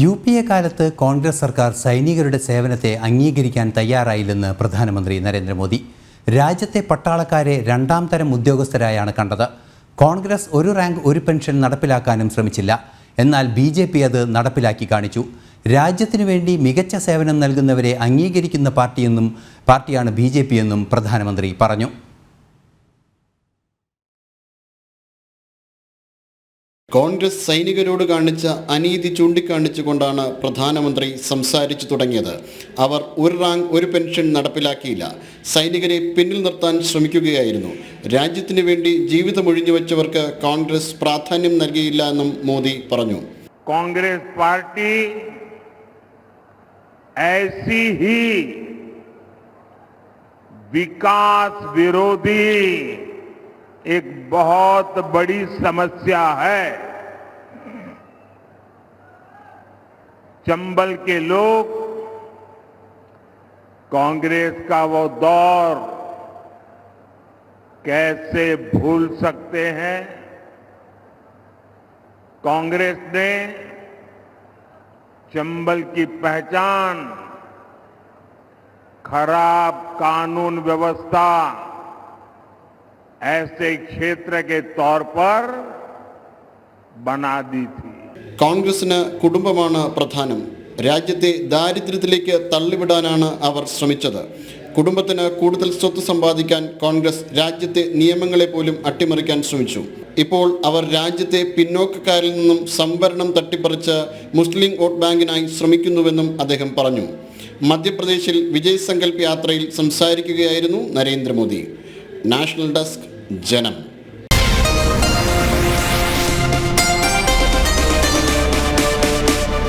U P A കാലത്ത് കോൺഗ്രസ് സർക്കാർ സൈനികരുടെ സേവനത്തെ അംഗീകരിക്കാൻ തയ്യാറായില്ലെന്ന് പ്രധാനമന്ത്രി നരേന്ദ്രമോദി. രാജ്യത്തെ പട്ടാളക്കാരെ രണ്ടാം തരം ഉദ്യോഗസ്ഥരായാണ് കണ്ടത്. കോൺഗ്രസ് ഒരു റാങ്ക് ഒരു പെൻഷൻ നടപ്പിലാക്കാനും ശ്രമിച്ചില്ല. എന്നാൽ ബി ജെ പി അത് നടപ്പിലാക്കി കാണിച്ചു. രാജ്യത്തിനു വേണ്ടി മികച്ച സേവനം നൽകുന്നവരെ അംഗീകരിക്കുന്ന പാർട്ടിയെന്നും പാർട്ടിയാണ് ബി ജെ പി എന്നും പ്രധാനമന്ത്രി പറഞ്ഞു. കോൺഗ്രസ് സൈനികരോട് കാണിച്ച അനീതി ചൂണ്ടിക്കാണിച്ചുകൊണ്ടാണ് പ്രധാനമന്ത്രി സംസാരിച്ചു തുടങ്ങിയത് അവർ ഒരു റാങ്ക് ഒരു പെൻഷൻ നടപ്പിലാക്കിയില്ല സൈനികരെ പിന്നിൽ നിർത്താൻ ശ്രമിക്കുകയായിരുന്നു രാജ്യത്തിനു വേണ്ടി ജീവിതമൊഴിഞ്ഞു വെച്ചവർക്ക് കോൺഗ്രസ് പ്രാധാന്യം നൽകിയില്ല എന്നും മോദി പറഞ്ഞു कांग्रेस पार्टी ऐसी ही विकास विरोधी एक बहुत बड़ी समस्या है चंबल के लोग, कांग्रेस का वो दौर कैसे भूल सकते हैं? कांग्रेस ने चंबल की पहचान, खराब कानून व्यवस्था ऐसे क्षेत्र के तौर पर बना दी थी। കോൺഗ്രസിന് കുടുംബമാണ് പ്രധാനം. രാജ്യത്തെ ദാരിദ്ര്യത്തിലേക്ക് തള്ളിവിടാനാണ് അവർ ശ്രമിച്ചത്. കുടുംബത്തിന് കൂടുതൽ സ്വത്ത് സമ്പാദിക്കാൻ കോൺഗ്രസ് രാജ്യത്തെ നിയമങ്ങളെ പോലും അട്ടിമറിക്കാൻ ശ്രമിച്ചു. ഇപ്പോൾ അവർ രാജ്യത്തെ പിന്നോക്കക്കാരിൽ നിന്നും സംവരണം തട്ടിപ്പറിച്ച് മുസ്ലിം വോട്ട് ബാങ്കിനായി ശ്രമിക്കുന്നുവെന്നും അദ്ദേഹം പറഞ്ഞു. മധ്യപ്രദേശിൽ വിജയ് സങ്കല്പ് യാത്രയിൽ സംസാരിക്കുകയായിരുന്നു നരേന്ദ്രമോദി. നാഷണൽ ഡെസ്ക് ജനം.